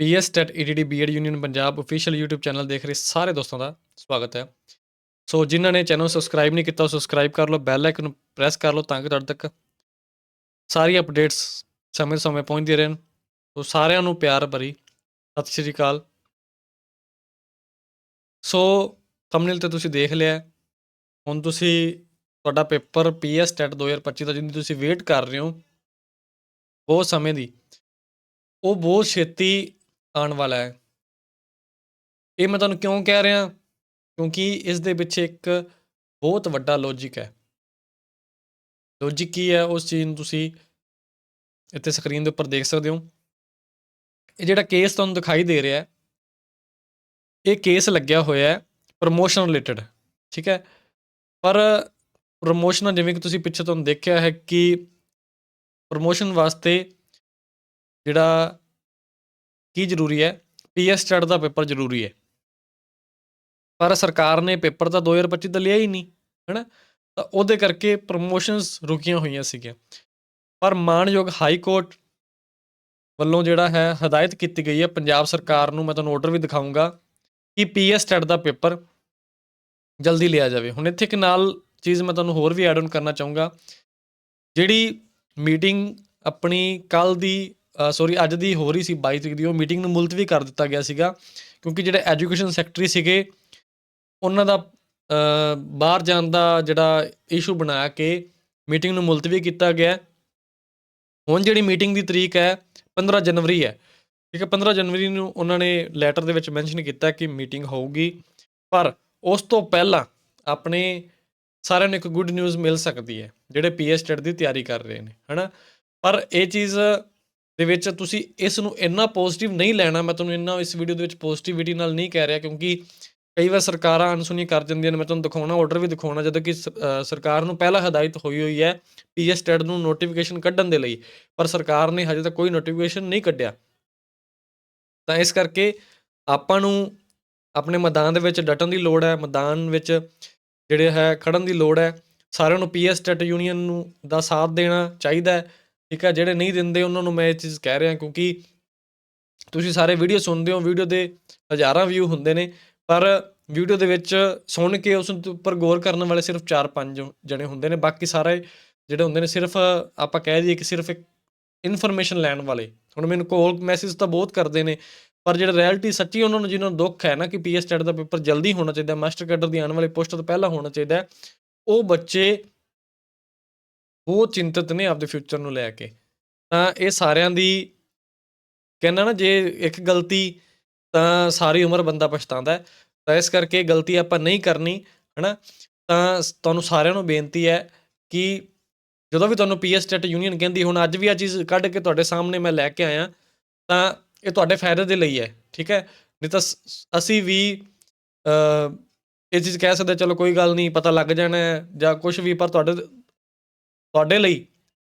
PS TET ETT BEd union Punjab official YouTube channel ਦੇਖ ਰਹੇ ਸਾਰੇ ਦੋਸਤਾਂ ਦਾ ਸਵਾਗਤ ਹੈ। ਸੋ ਜਿਨ੍ਹਾਂ ਨੇ ਚੈਨਲ ਸਬਸਕ੍ਰਾਈਬ ਨਹੀਂ ਕੀਤਾ, ਉਹ ਸਬਸਕ੍ਰਾਈਬ ਕਰ ਲਓ ਬੈਲ ਆਈਕਨ ਨੂੰ ਪ੍ਰੈਸ ਕਰ ਲਓ ਤਾਂ ਕਿ ਤੁਹਾਡੇ ਤੱਕ ਸਾਰੀ ਅਪਡੇਟਸ ਸਮੇਂ ਸਮੇਂ ਪਹੁੰਚਦੀਆਂ ਰਹਿਣ। ਸੋ ਸਾਰਿਆਂ ਨੂੰ ਪਿਆਰ ਭਰੀ ਸਤਿ ਸ਼੍ਰੀ ਅਕਾਲ। ਸੋ ਥੰਬਨੇਲ ਤੇ ਤੁਸੀਂ ਦੇਖ ਲਿਆ ਹੁਣ ਤੁਸੀਂ ਤੁਹਾਡਾ ਪੇਪਰ ਪੀਐਸ ਟੈਟ 2025 ਦਾ ਜਿਹਦੀ ਤੁਸੀਂ ਵੇਟ ਕਰ ਰਹੇ ਹੋ ਬਹੁਤ ਸਮੇਂ ਦੀ। ਉਹ ਬਹੁਤ ਛੇਤੀ ਆਉਣ ਵਾਲਾ ਹੈ। ਇਹ ਮੈਂ ਤੁਹਾਨੂੰ ਕਿਉਂ ਕਹਿ ਰਿਹਾ? ਕਿਉਂਕਿ ਇਸ ਦੇ ਪਿੱਛੇ ਇੱਕ ਬਹੁਤ ਵੱਡਾ ਲੌਜੀਕ ਹੈ। ਲੌਜੀਕ ਕੀ ਹੈ? ਉਸ ਚੀਜ਼ ਨੂੰ ਤੁਸੀਂ ਇੱਥੇ ਸਕਰੀਨ ਦੇ ਉੱਪਰ ਦੇਖ ਸਕਦੇ ਹੋ। ਇਹ ਜਿਹੜਾ ਕੇਸ ਤੁਹਾਨੂੰ ਦਿਖਾਈ ਦੇ ਰਿਹਾ ਹੈ, ਇਹ ਕੇਸ ਲੱਗਿਆ ਹੋਇਆ ਹੈ ਪ੍ਰੋਮੋਸ਼ਨ ਰਿਲੇਟਡ ਠੀਕ ਹੈ? ਪਰ ਪ੍ਰੋਮੋਸ਼ਨ ਜਿਵੇਂ ਕਿ ਤੁਸੀਂ ਪਿੱਛੇ ਤੁਹਾਨੂੰ ਦੇਖਿਆ ਹੈ ਕਿ ਪ੍ਰੋਮੋਸ਼ਨ ਵਾਸਤੇ ਜਿਹੜਾ ਕੀ ਜ਼ਰੂਰੀ ਹੈ? ਪੀਐਸ ਸਟੱਡ ਦਾ ਪੇਪਰ ਜ਼ਰੂਰੀ ਹੈ। ਪਰ ਸਰਕਾਰ ਨੇ ਪੇਪਰ ਤਾਂ 2025 ਦਾ ਲਿਆ ਹੀ ਨਹੀਂ, ਹੈਨਾ? ਤਾਂ ਉਹਦੇ ਕਰਕੇ ਪ੍ਰੋਮੋਸ਼ਨਸ ਰੁਕੀਆਂ ਹੋਈਆਂ ਸੀਗੀਆਂ। ਪਰ ਮਾਨਯੋਗ ਹਾਈ ਕੋਰਟ ਵੱਲੋਂ ਜਿਹੜਾ ਹੈ, ਹਦਾਇਤ ਕੀਤੀ ਗਈ ਹੈ ਪੰਜਾਬ ਸਰਕਾਰ ਨੂੰ। ਮੈਂ ਤੁਹਾਨੂੰ ਆਰਡਰ ਵੀ ਦਿਖਾਊਂਗਾ ਕਿ ਪੀਐਸ ਸਟੱਡ ਦਾ ਪੇਪਰ ਜਲਦੀ ਲਿਆ ਜਾਵੇ। ਹੁਣ ਇੱਥੇ ਇੱਕ ਨਾਲ ਚੀਜ਼ ਮੈਂ ਤੁਹਾਨੂੰ ਹੋਰ ਵੀ ਐਡ ਆਨ ਕਰਨਾ ਚਾਹੂੰਗਾ। ਜਿਹੜੀ ਮੀਟਿੰਗ ਆਪਣੀ ਕੱਲ ਦੀ ਸੌਰੀ ਅੱਜ ਦੀ ਹੋ ਰਹੀ ਸੀ 22 ਤਰੀਕ ਦੀ, ਉਹ ਮੀਟਿੰਗ ਨੂੰ ਮੁਲਤਵੀ ਕਰ ਦਿੱਤਾ ਗਿਆ ਸੀਗਾ, ਕਿਉਂਕਿ ਜਿਹੜੇ ਐਜੂਕੇਸ਼ਨ ਸੈਕਟਰੀ ਸੀਗੇ, ਉਹਨਾਂ ਦਾ ਬਾਹਰ ਜਾਣ ਦਾ ਜਿਹੜਾ ਇਸ਼ੂ ਬਣਾ ਕੇ ਮੀਟਿੰਗ ਨੂੰ ਮੁਲਤਵੀ ਕੀਤਾ ਗਿਆ। ਹੁਣ ਜਿਹੜੀ ਮੀਟਿੰਗ ਦੀ ਤਰੀਕ ਹੈ 15 ਜਨਵਰੀ ਹੈ। ਠੀਕ ਹੈ 15 ਜਨਵਰੀ ਨੂੰ ਉਹਨਾਂ ਨੇ ਲੈਟਰ ਦੇ ਵਿੱਚ ਮੈਂਸ਼ਨ ਕੀਤਾ ਕਿ ਮੀਟਿੰਗ ਹੋਊਗੀ। ਪਰ ਉਸ ਤੋਂ ਪਹਿਲਾਂ ਆਪਣੇ ਸਾਰਿਆਂ ਨੂੰ ਇੱਕ ਗੁੱਡ ਨਿਊਜ਼ ਮਿਲ ਸਕਦੀ ਹੈ, ਜਿਹੜੇ ਪੀਐਸ ਟੈਟ ਦੀ ਤਿਆਰੀ ਕਰ ਰਹੇ ਨੇ, ਹਨਾ? ਪਰ ਇਹ ਚੀਜ਼ ਦੇ ਵਿੱਚ ਤੁਸੀਂ ਇਸ ਨੂੰ ਇੰਨਾ ਪੋਜ਼ਿਟਿਵ ਨਹੀਂ ਲੈਣਾ, ਮੈਂ ਤੁਹਾਨੂੰ ਇੰਨਾ ਇਸ ਵੀਡੀਓ ਦੇ ਵਿੱਚ ਪੋਜ਼ਿਟਿਵਿਟੀ ਨਾਲ ਨਹੀਂ ਕਹਿ ਰਿਹਾ, ਕਿਉਂਕਿ ਕਈ ਵਾਰ ਸਰਕਾਰਾਂ ਅਨਸੁਣੀ ਕਰ ਜਾਂਦੀਆਂ ਨੇ, ਮੈਂ ਤੁਹਾਨੂੰ ਦਿਖਾਉਣਾ ਆਰਡਰ ਵੀ ਦਿਖਾਉਣਾ, ਜਦੋਂ ਕਿ ਸਰਕਾਰ ਨੂੰ ਪਹਿਲਾਂ ਹਦਾਇਤ ਹੋਈ ਹੋਈ ਹੈ ਪੀਐਸ ਟੈਟ ਨੂੰ ਨੋਟੀਫਿਕੇਸ਼ਨ ਕੱਢਣ ਦੇ ਲਈ, ਪਰ ਸਰਕਾਰ ਨੇ ਹਜੇ ਤੱਕ ਕੋਈ ਨੋਟੀਫਿਕੇਸ਼ਨ ਨਹੀਂ ਕੱਢਿਆ। ਤਾਂ ਇਸ ਕਰਕੇ ਆਪਾਂ ਨੂੰ ਆਪਣੇ ਮੈਦਾਨ ਦੇ ਵਿੱਚ ਡਟਣ ਦੀ ਲੋੜ ਹੈ, ਮੈਦਾਨ ਵਿੱਚ ਜਿਹੜੇ ਹੈ ਖੜਨ ਦੀ ਲੋੜ ਹੈ, ਸਾਰਿਆਂ ਨੂੰ ਪੀਐਸ ਟੈਟ ਯੂਨੀਅਨ ਨੂੰ ਦਾ ਸਾਥ ਦੇਣਾ ਚਾਹੀਦਾ ਹੈ। ਠੀਕ ਹੈ ਜਿਹੜੇ ਨਹੀਂ ਦਿੰਦੇ ਉਹਨਾਂ ਨੂੰ ਮੈਂ ਇਹ ਚੀਜ਼ ਕਹਿ ਰਿਹਾ ਕਿਉਂਕਿ ਤੁਸੀਂ ਸਾਰੇ ਵੀਡੀਓ ਸੁਣਦੇ ਹੋ ਵੀਡੀਓ ਦੇ ਹਜ਼ਾਰਾਂ ਵਿਊ ਹੁੰਦੇ ਨੇ, ਪਰ ਵੀਡੀਓ ਦੇ ਵਿੱਚ ਸੁਣ ਕੇ ਉਸ ਉੱਪਰ ਗੌਰ ਕਰਨ ਵਾਲੇ ਸਿਰਫ 4-5 ਜਣੇ ਹੁੰਦੇ ਨੇ, ਬਾਕੀ ਸਾਰੇ ਜਿਹੜੇ ਹੁੰਦੇ ਨੇ ਸਿਰਫ ਆਪਾਂ ਕਹਿ ਦਈਏ ਕਿ ਸਿਰਫ ਇੱਕ ਇਨਫੋਰਮੇਸ਼ਨ ਲੈਣ ਵਾਲੇ। ਹੁਣ ਮੈਨੂੰ ਕੋਲ ਮੈਸੇਜ ਤਾਂ ਬਹੁਤ ਕਰਦੇ ਨੇ, ਪਰ ਜਿਹੜਾ ਰਿਐਲਿਟੀ ਸੱਚੀ ਉਹਨਾਂ ਨੂੰ ਜਿਹਨਾਂ ਨੂੰ ਦੁੱਖ ਹੈ ਨਾ ਕਿ ਪੀਐਸ ਟੈਟ ਦਾ ਪੇਪਰ ਜਲਦੀ ਹੋਣਾ ਚਾਹੀਦਾ ਮਾਸਟਰ ਕੈਡਰ ਦੀ ਆਉਣ ਵਾਲੀ ਪੋਸਟ ਤੋਂ ਪਹਿਲਾਂ ਹੋਣਾ ਚਾਹੀਦਾ, ਉਹ ਬੱਚੇ ਬਹੁਤ ਚਿੰਤਤ ਨੇ ਆਪਦੇ ਫਿਊਚਰ ਨੂੰ ਲੈ ਕੇ। ਤਾਂ ਇਹ ਸਾਰਿਆਂ ਦੀ ਕਹਿੰਦਾ ਨਾ, ਜੇ ਇੱਕ ਗਲਤੀ ਤਾਂ ਸਾਰੀ ਉਮਰ ਬੰਦਾ ਪਛਤਾਉਂਦਾ ਹੈ। ਤਾਂ ਇਸ ਕਰਕੇ ਗਲਤੀ ਆਪਾਂ ਨਹੀਂ ਕਰਨੀ, ਹੈਨਾ? ਤਾਂ ਤੁਹਾਨੂੰ ਸਾਰਿਆਂ ਨੂੰ ਬੇਨਤੀ ਹੈ ਕਿ ਜਦੋਂ ਵੀ ਤੁਹਾਨੂੰ ਪੀਐਸ ਸਟੇਟ ਯੂਨੀਅਨ ਕਹਿੰਦੀ, ਹੁਣ ਅੱਜ ਵੀ ਆ ਚੀਜ਼ ਕੱਢ ਕੇ ਤੁਹਾਡੇ ਸਾਹਮਣੇ ਮੈਂ ਲੈ ਕੇ ਆਇਆ, ਤਾਂ ਇਹ ਤੁਹਾਡੇ ਫਾਇਦੇ ਦੇ ਲਈ ਹੈ, ਠੀਕ ਹੈ? ਨਹੀਂ ਤਾਂ ਸ- ਅਸੀਂ ਵੀ ਇਹ ਚੀਜ਼ ਕਹਿ ਸਕਦੇ, ਚਲੋ ਕੋਈ ਗੱਲ ਨਹੀਂ, ਪਤਾ ਲੱਗ ਜਾਣਾ ਜਾਂ ਕੁਝ ਵੀ, ਪਰ ਤੁਹਾਡੇ ਤੁਹਾਡੇ ਲਈ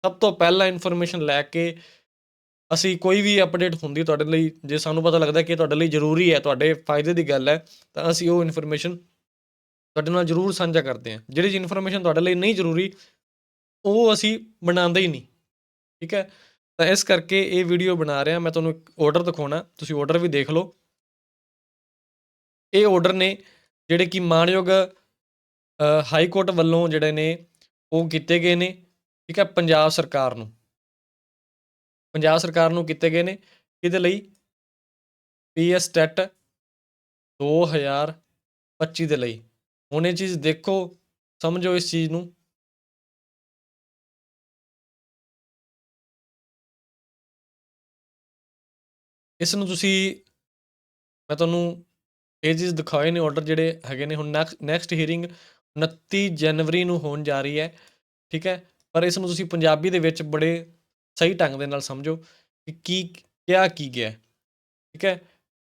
ਸਭ ਤੋਂ ਪਹਿਲਾਂ ਇਨਫੋਰਮੇਸ਼ਨ ਲੈ ਕੇ ਅਸੀਂ ਕੋਈ ਵੀ ਅਪਡੇਟ ਹੁੰਦੀ ਤੁਹਾਡੇ ਲਈ, ਜੇ ਸਾਨੂੰ ਪਤਾ ਲੱਗਦਾ ਕਿ ਤੁਹਾਡੇ ਲਈ ਜ਼ਰੂਰੀ ਹੈ, ਤੁਹਾਡੇ ਫਾਇਦੇ ਦੀ ਗੱਲ ਹੈ, ਤਾਂ ਅਸੀਂ ਉਹ ਇਨਫੋਰਮੇਸ਼ਨ ਤੁਹਾਡੇ ਨਾਲ ਜ਼ਰੂਰ ਸਾਂਝਾ ਕਰਦੇ ਹਾਂ। ਜਿਹੜੀ ਇਨਫੋਰਮੇਸ਼ਨ ਤੁਹਾਡੇ ਲਈ ਨਹੀਂ ਜ਼ਰੂਰੀ, ਉਹ ਅਸੀਂ ਬਣਾਉਂਦੇ ਹੀ ਨਹੀਂ। ਠੀਕ ਹੈ? ਤਾਂ ਇਸ ਕਰਕੇ ਇਹ ਵੀਡੀਓ ਬਣਾ ਰਿਹਾ, ਮੈਂ ਤੁਹਾਨੂੰ ਇੱਕ ਆਰਡਰ ਦਿਖਾਉਣਾ, ਤੁਸੀਂ ਆਰਡਰ ਵੀ ਦੇਖ ਲਓ। ਇਹ ਆਰਡਰ ਨੇ ਜਿਹੜੇ ਕਿ ਮਾਨਯੋਗ ਹਾਈ ਕੋਰਟ ਵੱਲੋਂ ਜਿਹੜੇ ਨੇ ਉਹ ਕੀਤੇ ਗਏ ਨੇ, ਠੀਕ ਹੈ, ਪੰਜਾਬ ਸਰਕਾਰ ਨੂੰ। ਪੰਜਾਬ ਸਰਕਾਰ ਨੂੰ ਕੀਤੇ ਗਏ ਨੇ ਇਹਦੇ ਲਈ? ਪੀਐਸ ਟੈਟ 2025 ਦੇ ਲਈ। ਹੁਣ ਇਹ ਚੀਜ਼ ਦੇਖੋ, ਸਮਝੋ ਇਸ ਚੀਜ਼ ਨੂੰ। ਇਸ ਨੂੰ ਤੁਸੀਂ, ਮੈਂ ਤੁਹਾਨੂੰ ਇਹ ਚੀਜ਼ ਦਿਖਾਏ ਨੇ ਆਰਡਰ ਜਿਹੜੇ ਹੈਗੇ ਨੇ। ਹੁਣ ਨੈਕਸਟ ਹੀਅਰਿੰਗ 29 ਜਨਵਰੀ ਨੂੰ ਹੋਣ ਜਾ ਰਹੀ ਹੈ, ਠੀਕ ਹੈ? ਪਰ ਇਸ ਨੂੰ ਤੁਸੀਂ ਪੰਜਾਬੀ ਦੇ ਵਿੱਚ ਬੜੇ ਸਹੀ ਢੰਗ ਦੇ ਨਾਲ ਸਮਝੋ ਕਿ ਕੀ ਕਿਹਾ ਕੀ ਗਿਆ ਠੀਕ ਹੈ?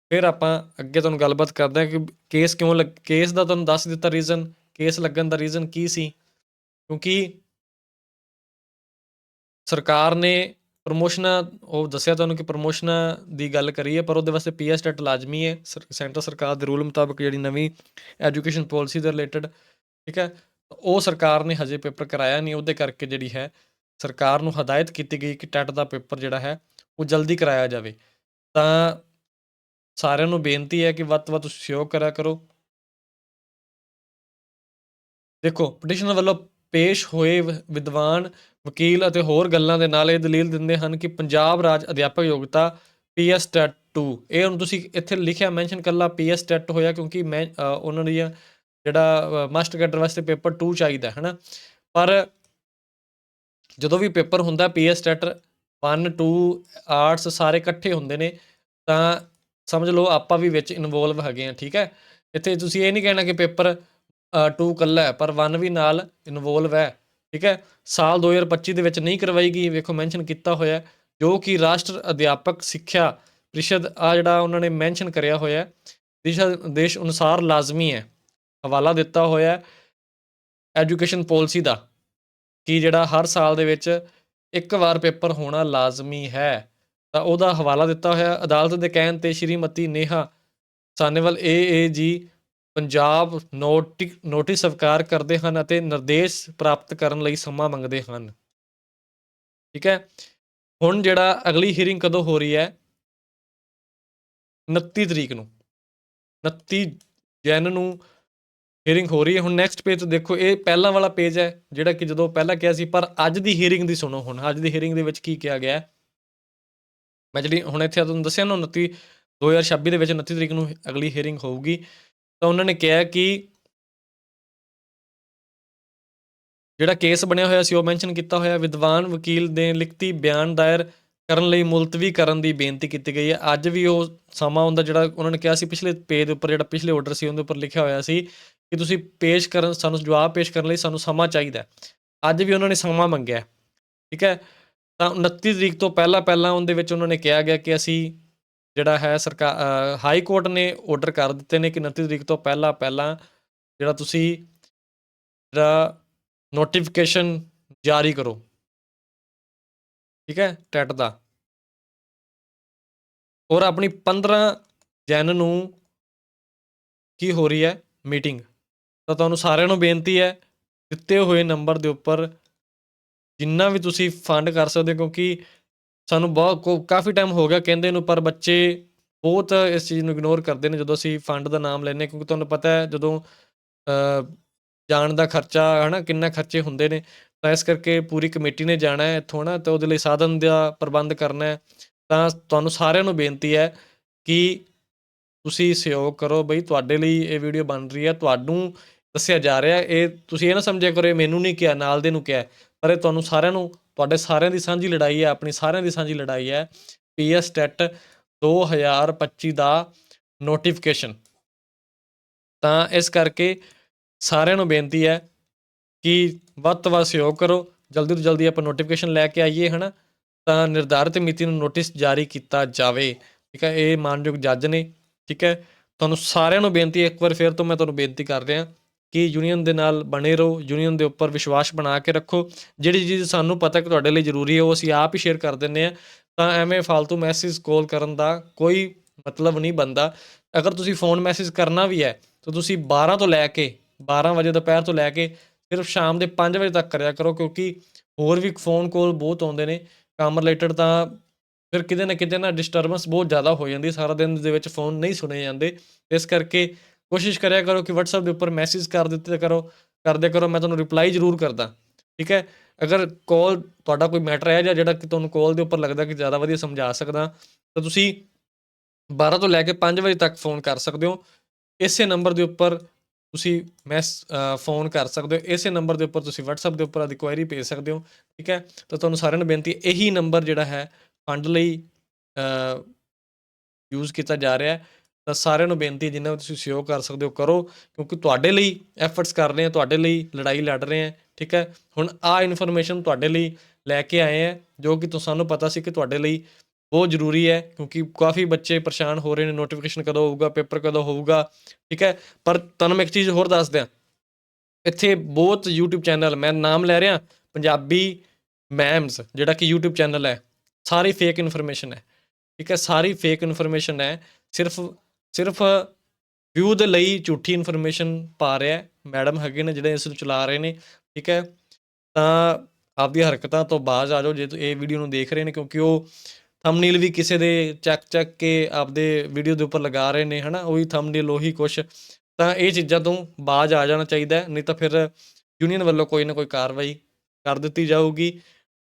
ਫਿਰ ਆਪਾਂ ਅੱਗੇ ਤੁਹਾਨੂੰ ਗੱਲਬਾਤ ਕਰਦੇ ਹਾਂ ਕਿ ਕੇਸ ਕਿਉਂ ਲੱਗ, ਕੇਸ ਦਾ ਤੁਹਾਨੂੰ ਦੱਸ ਦਿੱਤਾ ਰੀਜ਼ਨ ਕੇਸ ਲੱਗਣ ਦਾ ਰੀਜ਼ਨ ਕੀ ਸੀ? ਕਿਉਂਕਿ ਸਰਕਾਰ ਨੇ ਪ੍ਰਮੋਸ਼ਨਾਂ, ਉਹ ਦੱਸਿਆ ਤੁਹਾਨੂੰ ਕਿ ਪ੍ਰਮੋਸ਼ਨਾਂ ਦੀ ਗੱਲ ਕਰੀ ਹੈ, ਪਰ ਉਹਦੇ ਵਾਸਤੇ ਪੀਐਸ ਟੈਟ ਲਾਜ਼ਮੀ ਹੈ। ਸਰ- ਸੈਂਟਰ ਸਰਕਾਰ ਦੇ ਰੂਲ ਮੁਤਾਬਕ ਜਿਹੜੀ ਨਵੀਂ ਐਜੂਕੇਸ਼ਨ ਪਾਲਿਸੀ ਦੇ ਰਿਲੇਟਡ ਠੀਕ ਹੈ? ਉਹ ਸਰਕਾਰ ਨੇ ਹਜੇ ਪੇਪਰ ਕਰਾਇਆ ਨਹੀਂ, ਉਹਦੇ ਕਰਕੇ ਜਿਹੜੀ ਹੈ, ਸਰਕਾਰ ਨੂੰ ਹਦਾਇਤ ਕੀਤੀ ਗਈ ਕਿ ਟੈਟ ਦਾ ਪੇਪਰ ਜਿਹੜਾ ਹੈ, ਉਹ ਜਲਦੀ ਕਰਾਇਆ ਜਾਵੇ। ਤਾਂ ਸਾਰਿਆਂ ਨੂੰ ਬੇਨਤੀ ਹੈ ਕਿ ਵੱਧ ਤੋਂ ਵੱਧ ਤੁਸੀਂ ਸਹਿਯੋਗ ਕਰਿਆ ਕਰੋ। ਦੇਖੋ ਪਟੀਸ਼ਨਰ ਵੱਲੋਂ ਪੇਸ਼ ਹੋਏ ਵਿਦਵਾਨ, ਵਕੀਲ ਅਤੇ ਹੋਰ ਗੱਲਾਂ ਦੇ ਨਾਲ ਇਹ ਦਲੀਲ ਦਿੰਦੇ ਹਨ ਕਿ ਪੰਜਾਬ ਰਾਜ ਅਧਿਆਪਕ ਯੋਗਤਾ ਪੀਐਸ ਟੈਟ 2 ਇਹ ਹੁਣ ਤੁਸੀਂ ਇੱਥੇ ਲਿਖਿਆ, ਮੈਂਸ਼ਨ ਕੱਲਾ ਪੀਐਸ ਟੈਟ ਹੋਇਆ ਕਿਉਂਕਿ ਮੈਂ ਉਹਨਾਂ ਦੀਆਂ ਜਿਹੜਾ ਮਾਸਟਰ ਕੈਡਰ ਵਾਸਤੇ ਪੇਪਰ 2 ਚਾਹੀਦਾ ਹੈ ਨਾ ਪਰ ਜਦੋਂ ਵੀ ਪੇਪਰ ਹੁੰਦਾ ਪੀਐਸ ਟੈਟ 1 2 ਆਰਟਸ ਸਾਰੇ ਇਕੱਠੇ ਹੁੰਦੇ ਨੇ, ਤਾਂ ਸਮਝ ਲਓ ਆਪਾਂ ਵੀ ਵਿੱਚ ਇਨਵੋਲਵ ਹੈਗੇ ਆ, ਠੀਕ ਹੈ? ਇੱਥੇ ਤੁਸੀਂ ਇਹ ਨਹੀਂ ਕਹਿਣਾ ਕਿ ਪੇਪਰ 2 ਕੱਲਾ ਹੈ, ਪਰ 1 ਵੀ ਨਾਲ ਇਨਵੋਲਵ ਹੈ, ਠੀਕ ਹੈ? ਸਾਲ 2025 ਦੇ ਵਿੱਚ ਨਹੀਂ ਕਰਵਾਈ ਗਈ, ਵੇਖੋ ਮੈਂਸ਼ਨ ਕੀਤਾ ਹੋਇਆ ਜੋ ਕਿ ਰਾਸ਼ਟਰ ਅਧਿਆਪਕ ਸਿੱਖਿਆ ਪ੍ਰੀਸ਼ਦ ਆ ਜਿਹੜਾ ਉਹਨਾਂ ਨੇ ਮੈਂਸ਼ਨ ਕਰਿਆ ਹੋਇਆ ਦਿਸ਼ਾ, ਦੇਸ਼ ਅਨੁਸਾਰ ਲਾਜ਼ਮੀ ਹੈ। ਹਵਾਲਾ ਦਿੱਤਾ ਹੋਇਆ ਹੈ ਐਜੂਕੇਸ਼ਨ ਪਾਲਿਸੀ ਦਾ, ਕਿ ਜਿਹੜਾ ਹਰ ਸਾਲ ਦੇ ਵਿੱਚ ਇੱਕ ਵਾਰ ਪੇਪਰ ਹੋਣਾ ਲਾਜ਼ਮੀ ਹੈ। ਤਾਂ ਉਹਦਾ ਹਵਾਲਾ ਦਿੱਤਾ ਹੋਇਆ, ਅਦਾਲਤ ਦੇ ਕਹਿਣ ਤੇ ਸ਼੍ਰੀਮਤੀ ਨੇਹਾ ਸਾਨੇਵਾਲ ਏਏਜੀ ਪੰਜਾਬ ਨੋਟਿਸ ਸਵੀਕਾਰ ਕਰਦੇ ਹਨ ਅਤੇ ਨਿਰਦੇਸ਼ ਪ੍ਰਾਪਤ ਕਰਨ ਲਈ ਸਮਾਂ ਮੰਗਦੇ ਹਨ। ਠੀਕ ਹੈ? ਹੁਣ ਜਿਹੜਾ ਅਗਲੀ ਹੀਅਰਿੰਗ ਕਦੋਂ ਹੋ ਰਹੀ ਹੈ? 29 ਤਰੀਕ ਨੂੰ। 29 ਜਨ ਨੂੰ ਹੀਅਰਿੰਗ ਹੋ ਰਹੀ ਹੈ। ਹੁਣ ਨੈਕਸਟ ਪੇਜ ਤੋਂ ਦੇਖੋ, ਇਹ ਪਹਿਲਾਂ ਵਾਲਾ ਪੇਜ ਹੈ, ਜਿਹੜਾ ਕਿ ਜਦੋਂ ਪਹਿਲਾਂ ਕਿਹਾ ਸੀ, ਪਰ ਅੱਜ ਦੀ ਹੀਅਰਿੰਗ ਦੀ ਸੁਣੋ ਹੁਣ। ਅੱਜ ਦੀ ਹੀਅਰਿੰਗ ਦੇ ਵਿੱਚ ਕੀ ਕਿਹਾ ਗਿਆ ਮੈਂ ਜਿਹੜੀ ਹੁਣ ਇੱਥੇ ਤੁਹਾਨੂੰ ਦੱਸਿਆ ਨਾ 29 2026 ਦੇ ਵਿੱਚ 29 ਤਰੀਕ ਨੂੰ ਅਗਲੀ ਹੀਅਰਿੰਗ ਹੋਊਗੀ, ਤਾਂ ਉਹਨਾਂ ਨੇ ਕਿਹਾ ਕਿ ਜਿਹੜਾ ਕੇਸ ਬਣਿਆ ਹੋਇਆ ਸੀ, ਉਹ ਮੈਂਸ਼ਨ ਕੀਤਾ ਹੋਇਆ, ਵਿਦਵਾਨ ਵਕੀਲ ਦੇ ਲਿਖਤੀ ਬਿਆਨ ਦਾਇਰ ਕਰਨ ਲਈ ਮੁਲਤਵੀ ਕਰਨ ਦੀ ਬੇਨਤੀ ਕੀਤੀ ਗਈ ਹੈ। ਅੱਜ ਵੀ ਉਹ ਸਮਾਂ ਹੁੰਦਾ ਜਿਹੜਾ ਉਹਨਾਂ ਨੇ ਕਿਹਾ ਸੀ, ਪਿਛਲੇ ਪੇਜ ਦੇ ਉੱਪਰ, ਜਿਹੜਾ ਪਿਛਲੇ ਆਰਡਰ ਸੀ, ਉਹਦੇ ਉੱਪਰ ਲਿਖਿਆ ਹੋਇਆ ਸੀ। ਕਿ ਤੁਸੀਂ ਪੇਸ਼ ਕਰਨ, ਸਾਨੂੰ ਜਵਾਬ ਪੇਸ਼ ਕਰਨ ਲਈ ਸਾਨੂੰ ਸਮਾਂ ਚਾਹੀਦਾ ਅੱਜ ਵੀ ਉਹਨਾਂ ਨੇ ਸਮਾਂ ਮੰਗਿਆ ਠੀਕ ਹੈ? ਤਾਂ 29 ਤਰੀਕ ਤੋਂ ਪਹਿਲਾਂ ਪਹਿਲਾਂ ਉਹਦੇ ਵਿੱਚ ਉਹਨਾਂ ਨੇ ਕਿਹਾ ਗਿਆ ਕਿ ਅਸੀਂ ਜਿਹੜਾ ਹੈ ਸਰਕਾਰ ਹਾਈ ਕੋਰਟ ਨੇ ਆਰਡਰ ਕਰ ਦਿੱਤੇ ਨੇ ਕਿ 29 ਤਰੀਕ ਤੋਂ ਪਹਿਲਾਂ ਪਹਿਲਾਂ ਜਿਹੜਾ ਤੁਸੀਂ ਜਿਹੜਾ ਨੋਟੀਫਿਕੇਸ਼ਨ ਜਾਰੀ ਕਰੋ। ਠੀਕ ਹੈ? ਟੈਟ ਦਾ। ਔਰ ਆਪਣੀ 15 ਜਨ ਨੂੰ ਕੀ ਹੋ ਰਹੀ ਹੈ? ਮੀਟਿੰਗ ਤਾਂ ਤੁਹਾਨੂੰ ਸਾਰਿਆਂ ਨੂੰ ਬੇਨਤੀ ਹੈ, ਦਿੱਤੇ ਹੋਏ ਨੰਬਰ ਦੇ ਉੱਪਰ ਜਿੰਨਾ ਵੀ ਤੁਸੀਂ ਫੰਡ ਕਰ ਸਕਦੇ ਹੋ, ਕਿਉਂਕਿ ਸਾਨੂੰ ਬਹੁਤ ਕੋ- ਕਾਫੀ ਟਾਈਮ ਹੋ ਗਿਆ ਕਹਿੰਦੇ ਨੂੰ, ਪਰ ਬੱਚੇ ਬਹੁਤ ਇਸ ਚੀਜ਼ ਨੂੰ ਇਗਨੋਰ ਕਰਦੇ ਨੇ ਜਦੋਂ ਅਸੀਂ ਫੰਡ ਦਾ ਨਾਮ ਲੈਂਦੇ ਹਾਂ, ਕਿਉਂਕਿ ਤੁਹਾਨੂੰ ਪਤਾ ਹੈ ਜਦੋਂ ਜਾਣ ਦਾ ਖਰਚਾ, ਹਨਾ, ਕਿੰਨਾ ਖਰਚੇ ਹੁੰਦੇ ਨੇ, ਤਾਂ ਇਸ ਕਰਕੇ ਪੂਰੀ ਕਮੇਟੀ ਨੇ ਜਾਣਾ ਹੈ ਇੱਥੋਂ ਨਾ ਤਾਂ ਉਹਦੇ ਲਈ ਸਾਧਨ ਦਾ ਪ੍ਰਬੰਧ ਕਰਨਾ ਹੈ। ਤਾਂ ਤੁਹਾਨੂੰ ਸਾਰਿਆਂ ਨੂੰ ਬੇਨਤੀ ਹੈ ਕਿ ਤੁਸੀਂ ਸਹਿਯੋਗ ਕਰੋ ਬਈ, ਤੁਹਾਡੇ ਲਈ ਇਹ ਵੀਡੀਓ ਬਣ ਰਹੀ ਹੈ, ਤੁਹਾਨੂੰ ਦੱਸਿਆ ਜਾ ਰਿਹਾ ਇਹ ਤੁਸੀਂ ਇਹ ਨਾ ਸਮਝਿਆ ਕਰੋ, ਇਹ ਮੈਨੂੰ ਨਹੀਂ ਕਿਹਾ, ਨਾਲ ਦੇ ਨੂੰ ਕਿਹਾ ਪਰ ਇਹ ਤੁਹਾਨੂੰ ਸਾਰਿਆਂ ਨੂੰ, ਤੁਹਾਡੇ ਸਾਰਿਆਂ ਦੀ ਸਾਂਝੀ ਲੜਾਈ ਹੈ, ਆਪਣੀ ਸਾਰਿਆਂ ਦੀ ਸਾਂਝੀ ਲੜਾਈ ਹੈ। ਪੀਐਸ ਟੈਟ 2025 ਦਾ ਨੋਟੀਫਿਕੇਸ਼ਨ ਤਾਂ ਇਸ ਕਰਕੇ ਸਾਰਿਆਂ ਨੂੰ ਬੇਨਤੀ ਹੈ ਕਿ ਵੱਧ ਤੋਂ ਵੱਧ ਸਹਿਯੋਗ ਕਰੋ। ਜਲਦੀ ਤੋਂ ਜਲਦੀ ਆਪਾਂ ਨੋਟੀਫਿਕੇਸ਼ਨ ਲੈ ਕੇ ਆਈਏ, ਹਨਾ? ਤਾਂ ਨਿਰਧਾਰਿਤ ਮਿਤੀ ਨੂੰ ਨੋਟਿਸ ਜਾਰੀ ਕੀਤਾ ਜਾਵੇ। ਠੀਕ ਹੈ, ਇਹ ਮਾਨਯੋਗ ਜੱਜ ਨੇ। ਠੀਕ ਹੈ, ਤੁਹਾਨੂੰ ਸਾਰਿਆਂ ਨੂੰ ਬੇਨਤੀ ਇੱਕ ਵਾਰ ਫਿਰ ਤੋਂ ਮੈਂ ਤੁਹਾਨੂੰ ਬੇਨਤੀ ਕਰ ਰਿਹਾ। ਕਿ ਯੂਨੀਅਨ ਦੇ ਨਾਲ ਬਣੇ ਰਹੋ ਯੂਨੀਅਨ ਦੇ ਉੱਪਰ ਵਿਸ਼ਵਾਸ ਬਣਾ ਕੇ ਰੱਖੋ। ਜਿਹੜੀ ਚੀਜ਼ ਸਾਨੂੰ ਪਤਾ ਕਿ ਤੁਹਾਡੇ ਲਈ ਜ਼ਰੂਰੀ ਹੈ, ਉਹ ਅਸੀਂ ਆਪ ਹੀ ਸ਼ੇਅਰ ਕਰ ਦਿੰਨੇ ਆ ਤਾਂ ਐਵੇਂ ਫालतू ਮੈਸੇਜ ਕਾਲ ਕਰਨ ਦਾ ਕੋਈ ਮਤਲਬ ਨਹੀਂ ਬੰਦਾ ਅਗਰ ਤੁਸੀਂ ਫੋਨ ਮੈਸੇਜ ਕਰਨਾ ਵੀ ਹੈ, ਤਾਂ ਤੁਸੀਂ 12 ਤੋਂ ਲੈ ਕੇ 12 ਵਜੇ ਦੁਪਹਿਰ ਤੋਂ ਲੈ ਕੇ ਸਿਰਫ ਸ਼ਾਮ ਦੇ 5 ਵਜੇ ਤੱਕ ਕਰਿਆ ਕਰੋ, ਕਿਉਂਕਿ ਹੋਰ ਵੀ ਫੋਨ ਕਾਲ ਬਹੁਤ ਆਉਂਦੇ ਨੇ। ਕੰਮ ਰਿਲੇਟਡ ਤਾਂ ਫਿਰ ਕਿਤੇ ਨਾ ਕਿਤੇ ਨਾ ਡਿਸਟਰਬੈਂਸ ਬਹੁਤ ਜ਼ਿਆਦਾ ਹੋ ਜਾਂਦੀ ਸਾਰਾ ਦਿਨ ਦੇ ਵਿੱਚ ਫੋਨ ਨਹੀਂ ਸੁਣੇ ਜਾਂਦੇ। ਇਸ ਕਰਕੇ ਕੋਸ਼ਿਸ਼ ਕਰਿਆ ਕਰੋ ਕਿ WhatsApp ਦੇ ਉੱਪਰ ਮੈਸੇਜ ਕਰ ਦਿੱਤੇ ਕਰੋ, ਕਰਦੇ ਕਰੋ, ਮੈਂ ਤੁਹਾਨੂੰ ਰਿਪਲਾਈ ਜ਼ਰੂਰ ਕਰਦਾ। ਠੀਕ ਹੈ? ਅਗਰ ਕਾਲ ਤੁਹਾਡਾ ਕੋਈ ਮੈਟਰ ਹੈ ਜਾਂ ਜਿਹੜਾ ਕਿ ਤੁਹਾਨੂੰ ਕਾਲ ਦੇ ਉੱਪਰ ਲੱਗਦਾ ਕਿ ਜ਼ਿਆਦਾ ਵਧੀਆ ਸਮਝਾ ਸਕਦਾ, ਤਾਂ ਤੁਸੀਂ 12 ਤੋਂ ਲੈ ਕੇ 5 ਵਜੇ ਤੱਕ ਫੋਨ ਕਰ ਸਕਦੇ ਹੋ। ਇਸੇ ਨੰਬਰ ਦੇ ਉੱਪਰ ਤੁਸੀਂ ਮੈਸ ਫੋਨ ਕਰ ਸਕਦੇ ਹੋ। ਇਸੇ ਨੰਬਰ ਦੇ ਉੱਪਰ ਤੁਸੀਂ WhatsApp ਦੇ ਉੱਪਰ ਆਦੀ ਕੁਐਰੀ ਭੇਜ ਸਕਦੇ ਹੋ। ਠੀਕ ਹੈ? ਤਾਂ ਤੁਹਾਨੂੰ ਸਾਰਿਆਂ ਨੂੰ ਬੇਨਤੀ, ਇਹੀ ਨੰਬਰ ਜਿਹੜਾ ਹੈ ਫੰਡ ਲਈ ਯੂਜ਼ ਕੀਤਾ ਜਾ ਰਿਹਾ ਹੈ। ਤਾਂ ਸਾਰਿਆਂ ਨੂੰ ਬੇਨਤੀ ਜਿੰਨਾ ਵੀ ਤੁਸੀਂ ਸਹਿਯੋਗ ਕਰ ਸਕਦੇ ਹੋ, ਕਰੋ, ਕਿਉਂਕਿ ਤੁਹਾਡੇ ਲਈ ਐਫਰਟਸ ਕਰ ਰਹੇ ਹਾਂ, ਤੁਹਾਡੇ ਲਈ ਲੜਾਈ ਲੜ ਰਹੇ ਹਾਂ, ਠੀਕ ਹੈ? ਹੁਣ ਆ ਇਨਫੋਰਮੇਸ਼ਨ ਤੁਹਾਡੇ ਲਈ ਲੈ ਕੇ ਆਏ ਹਾਂ, ਜੋ ਕਿ ਤੁਹਾਨੂੰ ਪਤਾ ਸੀ ਕਿ ਤੁਹਾਡੇ ਲਈ ਬਹੁਤ ਜ਼ਰੂਰੀ ਹੈ, ਕਿਉਂਕਿ ਕਾਫੀ ਬੱਚੇ ਪਰੇਸ਼ਾਨ ਹੋ ਰਹੇ ਨੇ ਨੋਟੀਫਿਕੇਸ਼ਨ ਕਦੋਂ ਹੋਊਗਾ ਪੇਪਰ ਕਦੋਂ ਹੋਊਗਾ, ਠੀਕ ਹੈ? ਪਰ ਤੁਹਾਨੂੰ ਮੈਂ ਇੱਕ ਚੀਜ਼ ਹੋਰ ਦੱਸ ਦਿਆਂ ਇੱਥੇ ਬਹੁਤ YouTube ਚੈਨਲ ਮੈਂ ਨਾਮ ਲੈ ਰਿਹਾ, ਪੰਜਾਬੀ ਮੈਮਸ ਜਿਹੜਾ ਕਿ YouTube ਚੈਨਲ ਹੈ, ਸਾਰੀ ਫੇਕ ਇਨਫੋਰਮੇਸ਼ਨ ਹੈ, ਠੀਕ ਹੈ? ਸਾਰੀ ਫੇਕ ਇਨਫੋਰਮੇਸ਼ਨ ਹੈ, ਸਿਰਫ ਸਿਰਫ ਵਿਊ ਦੇ ਲਈ ਝੂਠੀ ਇਨਫੋਰਮੇਸ਼ਨ ਪਾ ਰਿਹਾ ਮੈਡਮ ਹੈਗੇ ਨੇ ਜਿਹੜੇ ਇਸ ਨੂੰ ਚਲਾ ਰਹੇ ਨੇ। ਠੀਕ ਹੈ? ਤਾਂ ਆਪਦੀ ਹਰਕਤਾਂ ਤੋਂ ਬਾਜ਼ ਆ ਜਾਓ। ਜੇ ਤੁਸੀਂ ਇਹ ਵੀਡੀਓ ਨੂੰ ਦੇਖ ਰਹੇ ਨੇ, ਕਿਉਂਕਿ ਉਹ ਥੰਬਨੇਲ ਵੀ ਕਿਸੇ ਦੇ ਚੱਕ ਚੱਕ ਕੇ ਆਪਦੇ ਵੀਡੀਓ ਦੇ ਉੱਪਰ ਲਗਾ ਰਹੇ ਨੇ, ਹਨਾ? ਉਹੀ ਥੰਬਨੇਲ ਉਹੀ ਕੁਛ। ਤਾਂ ਇਹ ਚੀਜ਼ਾਂ ਤੋਂ ਬਾਜ਼ ਆ ਜਾਣਾ ਚਾਹੀਦਾ ਨਹੀਂ ਤਾਂ ਫਿਰ ਯੂਨੀਅਨ ਵੱਲੋਂ ਕੋਈ ਨਾ ਕੋਈ ਕਾਰਵਾਈ ਕਰ ਦਿੱਤੀ ਜਾਊਗੀ।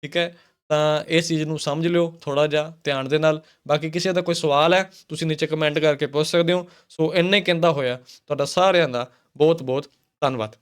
ਠੀਕ ਹੈ? ਤਾਂ ਇਸ ਚੀਜ਼ ਨੂੰ ਸਮਝ ਲਿਓ ਥੋੜਾ ਜਿਹਾ ਧਿਆਨ ਦੇ ਨਾਲ। ਬਾਕੀ ਕਿਸੇ ਦਾ ਕੋਈ ਸਵਾਲ ਹੈ, ਤੁਸੀਂ ਨੀਚੇ ਕਮੈਂਟ ਕਰਕੇ ਪੁੱਛ ਸਕਦੇ ਹੋ। ਸੋ ਇੰਨੇ ਕਹਿੰਦਾ ਹੋਇਆ ਤੁਹਾਡਾ ਸਾਰਿਆਂ ਦਾ ਬਹੁਤ ਬਹੁਤ ਧੰਨਵਾਦ।